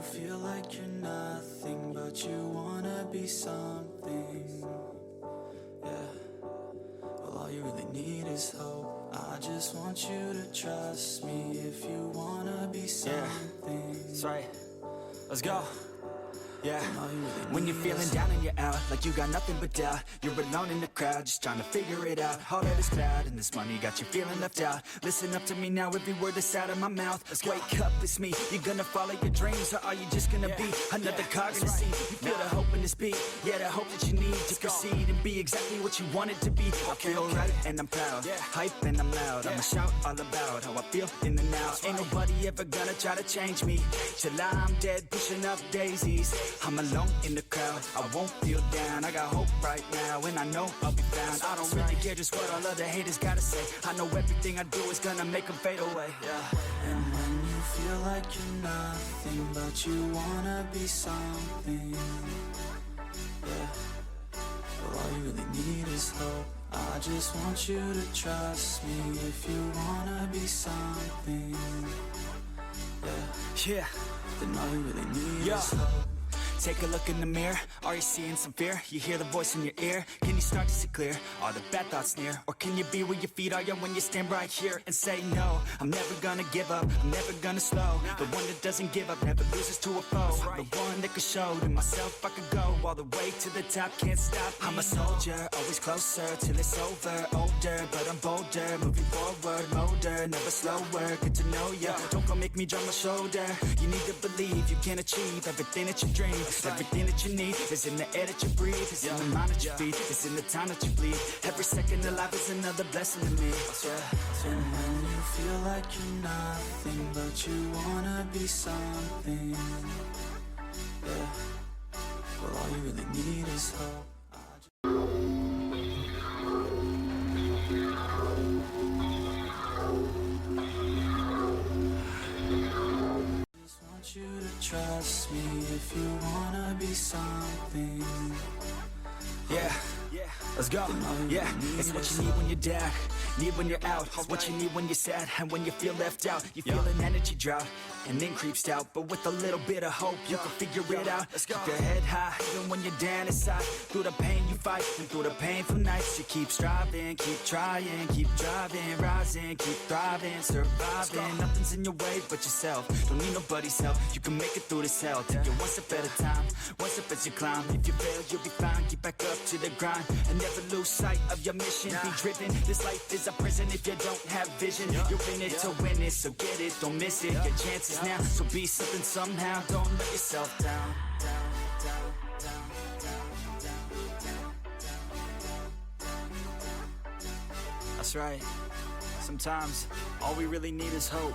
you feel like you're nothing, but you wanna be something. Yeah. Well, all you really need is hope. I just want you to trust me if you wanna be something. That's right. Let's go. Yeah. All you really When you're feeling down and you're out, like you got nothing but doubt. You're alone in the crowd, just trying to figure it out. All of this cloud and this money got you feeling left out. Listen up to me now, every word that's out of my mouth. Wake up, it's me. You're gonna follow your dreams, or are you just gonna be another cog in the scene? You feel the hope in this beat, yeah, the hope that you need to proceed and be exactly what you wanted to be. I feel right and I'm proud, hype and I'm loud. I'ma shout all about how I feel in the now. Ain't nobody ever gonna try to change me till I'm dead, pushing up daisies. I'm alone in the crowd, I won't feel down. I got hope right now, and I know I'll be found. I don't really care just what all other haters gotta say. I know everything I do is gonna make them fade away. Yeah. And when you feel like you're nothing, but you wanna be something. Yeah. Well, all you really need is hope. I just want you to trust me if you wanna be something. Yeah. Yeah. Then all you really need Yeah. is hope. Take a look in the mirror. Are you seeing some fear? You hear the voice in your ear. Can you start to see clear? Are the bad thoughts near? Or can you be where your feet are? When you stand right here and say no. I'm never gonna give up. I'm never gonna slow. The one that doesn't give up never loses to a foe. The one that could show to myself I could go all the way to the top. Can't stop. I'm a soldier, always closer till it's over. Older, but I'm bolder. Moving forward, older, never slower. Get to know ya. Don't go make me drop my shoulder. You need to believe you can achieve everything that you dream. Everything that you need is in the air that you breathe. It's in the mind that you feed. It's in the time that you bleed. Every second of life is another blessing to me. And when you feel like you're nothing, but you wanna be something. Yeah. Well, all you really need is hope. Me if you wanna be something. Yeah, yeah, let's go. Yeah, it's what you need when you're down, need when you're out. It's what you need when you're sad and when you feel left out. You feel an energy drought and then creeps out, but with a little bit of hope, you can figure it out. Keep your head high, even when you're down inside. Through the pain you fight, through the painful nights, you keep striving, keep trying, keep driving, rising, keep thriving, surviving. Nothing's in your way but yourself. Don't need nobody's help. You can make it through this hell. Take it one step at a time, one step as you climb. If you fail, you'll be fine. Get back up to the grind and never lose sight of your mission. Be driven. This life is a prison if you don't have vision. You're in it to win it, so get it, don't miss it. Your chances now, so be something somehow. Don't let yourself down, down, down, That's right. Sometimes all we really need is hope.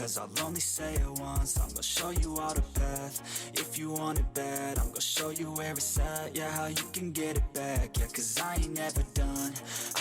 Cause I'll only say it once, I'm gonna show you all the path, if you want it bad, I'm gonna show you where it's at, yeah, how you can get it back, yeah, cause I ain't never done,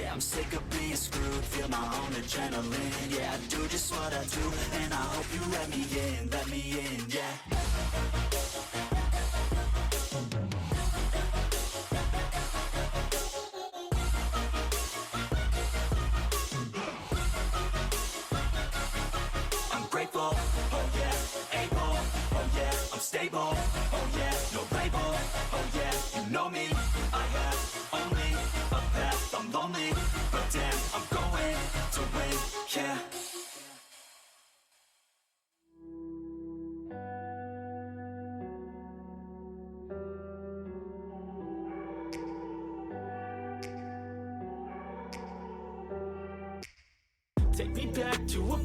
yeah, I'm sick of being screwed, feel my own adrenaline, yeah, I do just what I do, and I hope you let me in, let me in, yeah. I'm grateful, oh yeah, able, oh yeah, I'm stable,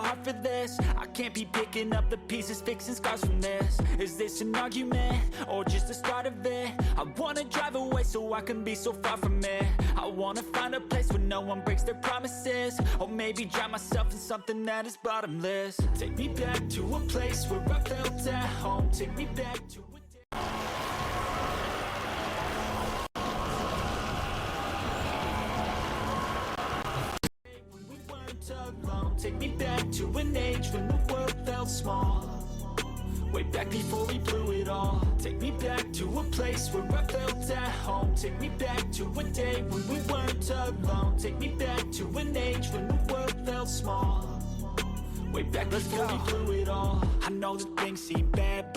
heart for this. I can't be picking up the pieces Fixing scars from this. Is this an argument? Or just the start of it? I wanna drive away so I can be so far from it. I wanna find a place where no one breaks their promises. Or maybe drown myself in something that is bottomless. Take me back to a place where I felt at home. Take me back to a Take me back to an age when the world felt small. Way back before we blew it all. Take me back to a place where I felt at home. Take me back to a day when we weren't alone. Take me back to an age when the world felt small. Way back before we blew it all. I know that things seem bad,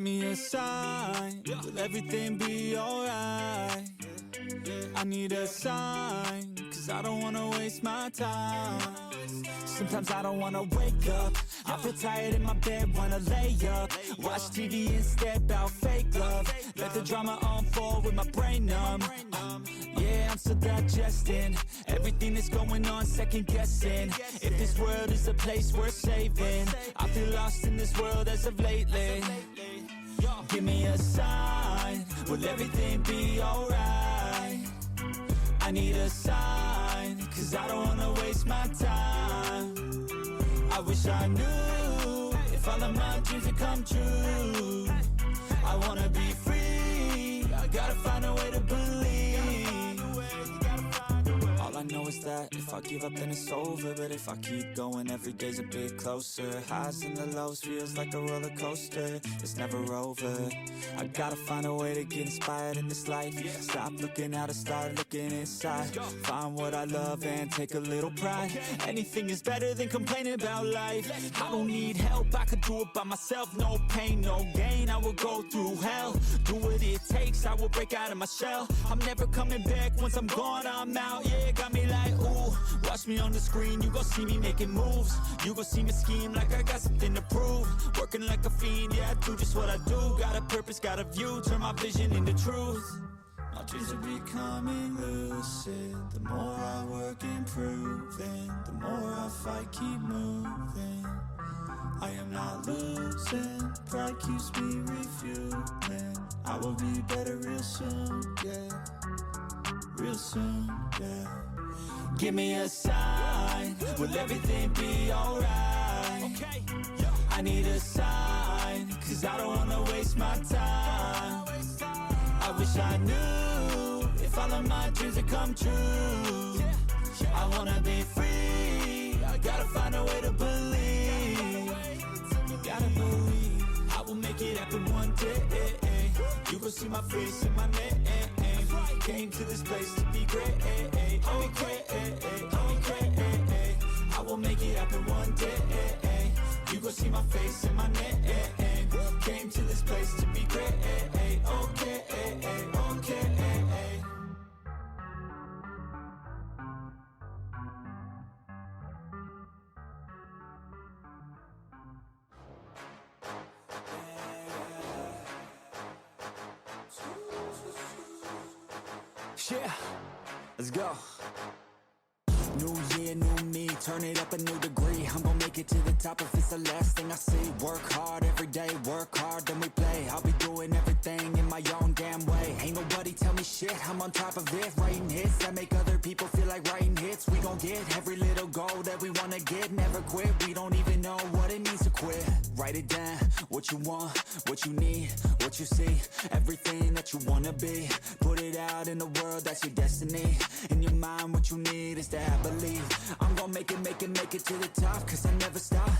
me a sign, will everything be alright? I need a sign, cause I don't wanna waste my time. Sometimes I don't wanna wake up. I feel tired in my bed, wanna lay up. Watch TV instead, about fake love. Let the drama unfold with my brain numb. Yeah, I'm still digesting everything that's going on, second guessing. If this world is a place worth saving, I feel lost in this world as of lately. Give me a sign, will everything be alright? I need a sign, cause I don't wanna waste my time. I wish I knew if all of my dreams would come true. I wanna be free, I gotta find a way to believe. Know is that if I give up then it's over. But if I keep going every day's a bit closer. Highs and the lows feels like a roller coaster. It's never over. I gotta find a way to get inspired in this life. Stop looking out and start looking inside. Find what I love and take a little pride. Anything is better than complaining about life. I don't need help, I could do it by myself. No pain, no gain, I will go through hell. Do what it takes, I will break out of my shell. I'm never coming back, once I'm gone I'm out. Yeah, got me like ooh Watch me on the screen, you gon' see me making moves. You gon' see me scheme like I got something to prove. Working like a fiend, yeah I do just what I do. Got a purpose, got a view, turn my vision into truth. My dreams are becoming lucid. The more I work improving The more I fight, keep moving. I am not losing. Pride keeps me refueling I will be better real soon, yeah. Real soon, yeah Give me a sign, will everything be alright? Okay, I need a sign, cause I don't wanna waste my time. I wish I knew if all of my dreams would come true. I wanna be free, I gotta find a way to believe. Gotta believe, I will make it happen one day. You gon' see my face in my name. Came to this place to be great. Oh, great. Oh, great. I will make it happen one day. You gon' see my face in my name. Came to this place to be great. Okay, okay. Top if it's the last thing I see. Work hard every day, work hard, then we play. I'll be doing everything in my own damn way. Ain't nobody tell me shit, I'm on top of it. Writing hits that make other people feel like writing hits. We gon' get every little goal that we wanna get. Never quit, we don't even know what it means to quit. Write it down, what you want, what you need, what you see. Everything that you wanna be. Put it out in the world, that's your destiny. In your mind, what you need is to have belief. I'm gon' make it, make it, make it to the top. Cause I never stop.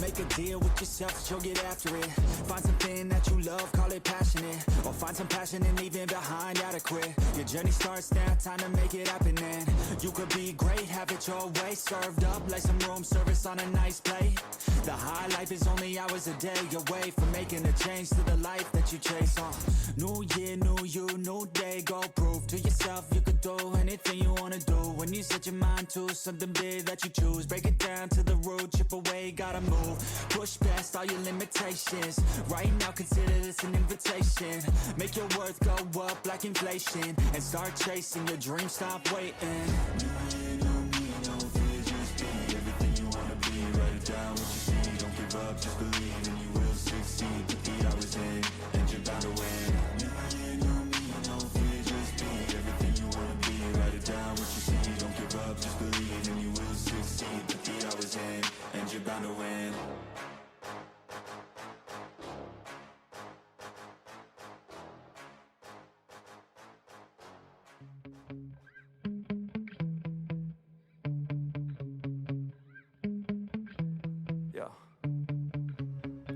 Make a deal with yourself you'll get after it. Find something that you love, call it passionate. Or find some passion and leave it behind, adequate. Your journey starts now, time to make it happen. And you could be great, have it your way. Served up like some room service on a nice plate. The high life is only hours a day away from making a change to the life that you chase. Uh, new year, new you, new day. Go prove to yourself you could do anything you wanna do. When you set your mind to something big that you choose, break it down to the root, chip away, gotta move. Push past all your limitations. Right now, consider this an invitation. Make your worth go up like inflation and start chasing your dreams. Stop waiting.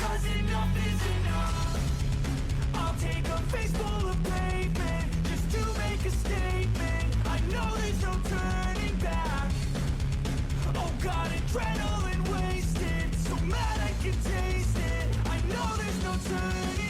Cause enough is enough. I'll take a face full of pavement just to make a statement. I know there's no turning back. Oh God, adrenaline wasted, so mad I can taste it. I know there's no turning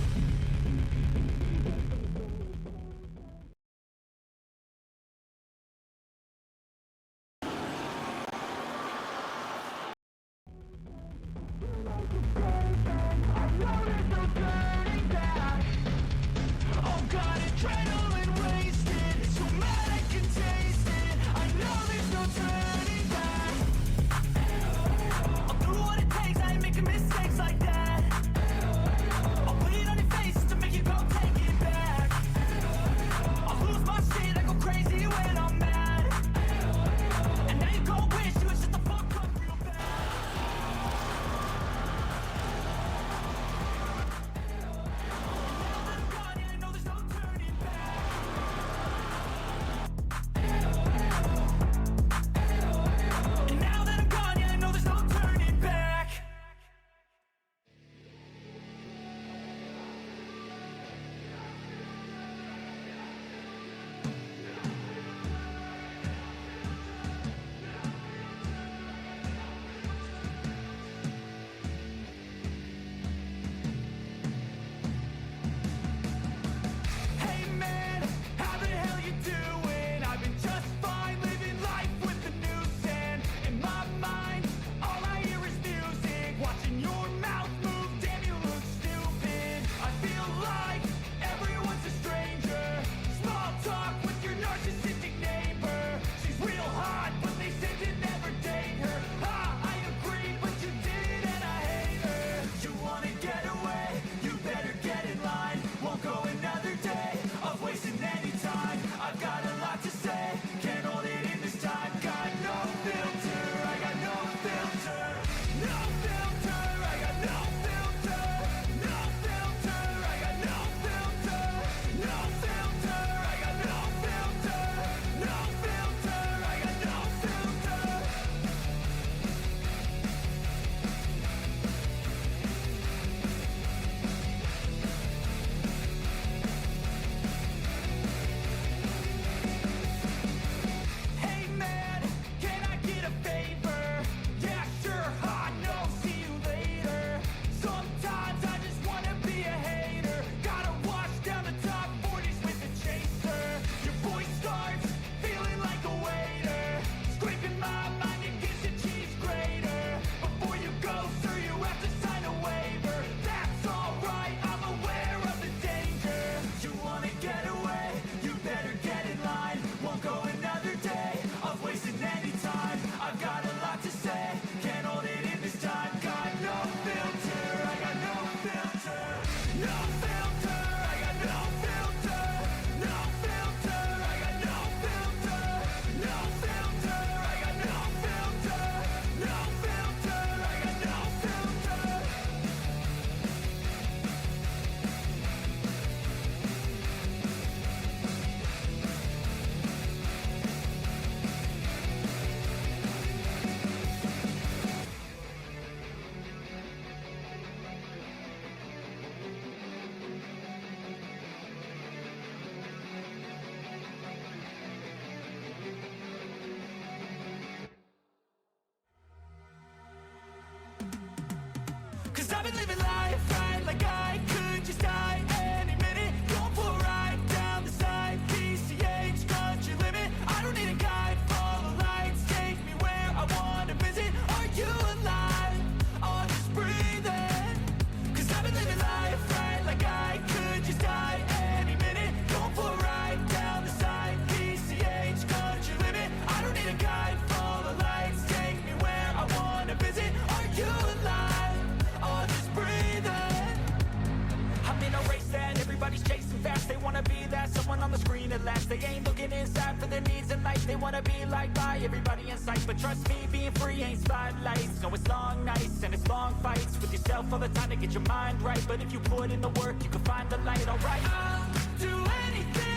to last They ain't looking inside for their needs in life. They wanna be like by everybody in sight. But trust me, being free ain't spotlights. No, it's long nights and it's long fights With yourself all the time to get your mind right. But if you put in the work, you can find the light, alright. I'll do anything